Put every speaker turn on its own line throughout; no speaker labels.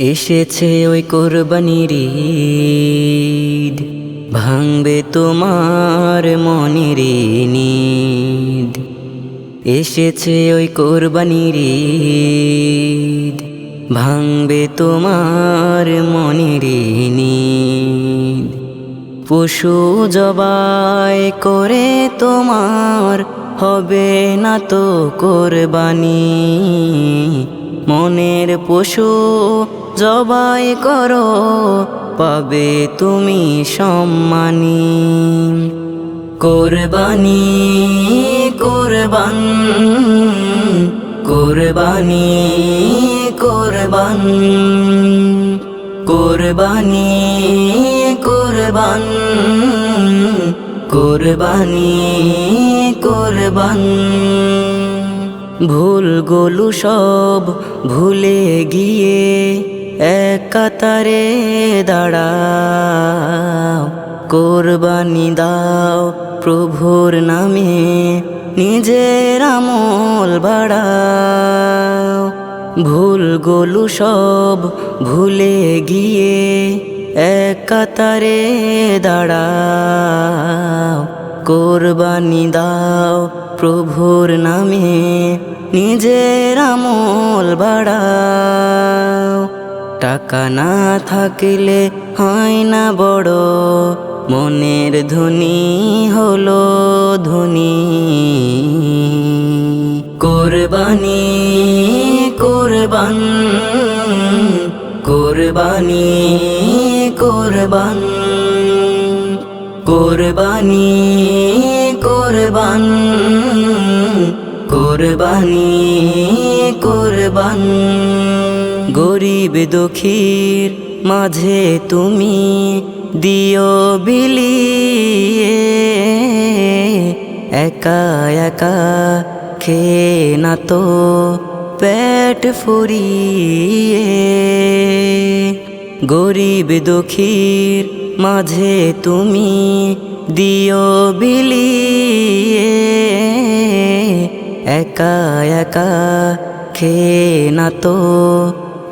এসেছে ওই কোরবানির ঈদ, ভাঙবে তোমার মনের নিদ। এসেছে ওই কোরবানির ঈদ, ভাঙবে তোমার মনের নিদ। পশু জবাই করে তোমার হবে না তো কোরবানি। মনের পশু জবাই করো, পাবে তুমি সম্মানী। কোরবানি, কোরবান কোরবানি কোরবান। কোরবানি কোরবান কোরবানি, কোরবান। ভুল গোলু সব ভুলে গিয়ে এক কাতারে দাঁড়াও। কোরবানি দাও প্রভুর নামে, নিজের আমল বাড়াও। গোলু সব ভুলে গিয়ে এক কাতারে দাঁড়াও। কোরবানি দাও প্রভুর নামে নিজের আমল বাড়াও। টাকা না থাকলে হয় না বড়, মনের ধনী হলো ধনী। কোরবানি, কোরবান কোরবানি, কোরবান। কোরবানি, কোরবান কোরবানি, কোরবান। গরিব দুঃখীর মাঝে তুমি দিও বিলিয়ে, একা একা খেয়ে না তো পেট ফুরিয়ে। গরিব দুঃখীর মাঝে তুমি দিও বিলিয়ে। একা একা খেয়ে না তো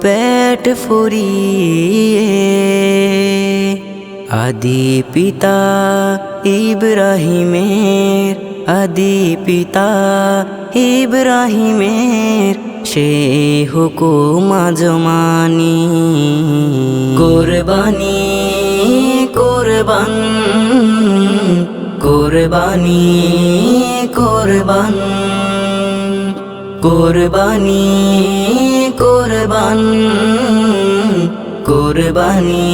পেট ফুরিয়ে। আদি পিতা ইব্রাহিমের, আদি পিতা ইব্রাহিমের সে হুকুম জমানি কোরবানি, কোরবান কোরবানি কোরবান। কোরবানি কোরবান কোরবানি,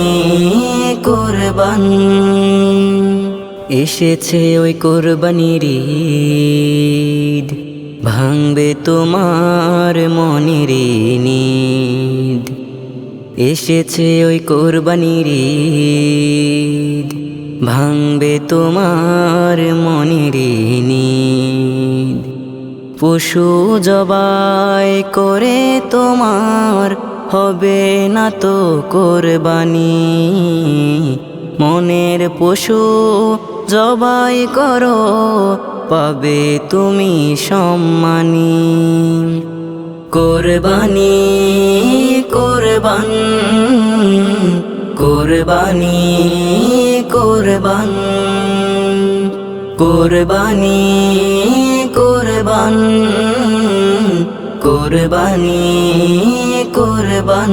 কোরবান। এসেছে ওই কোরবানির ঈদ। ভাঙবে তোমার মনের নিদ। এসেছে ওই কোরবানির ঈদ। ভাঙবে তোমার মনের নিদ। পশু জবাই করে তোমার হবে না তো কোরবানি। মনের পশু জবাই করো পাবে তুমি সম্মানী। কোরবানি কোরবান কোরবানি কোরবান। কোরবানি কোরবান কোরবানি কোরবান।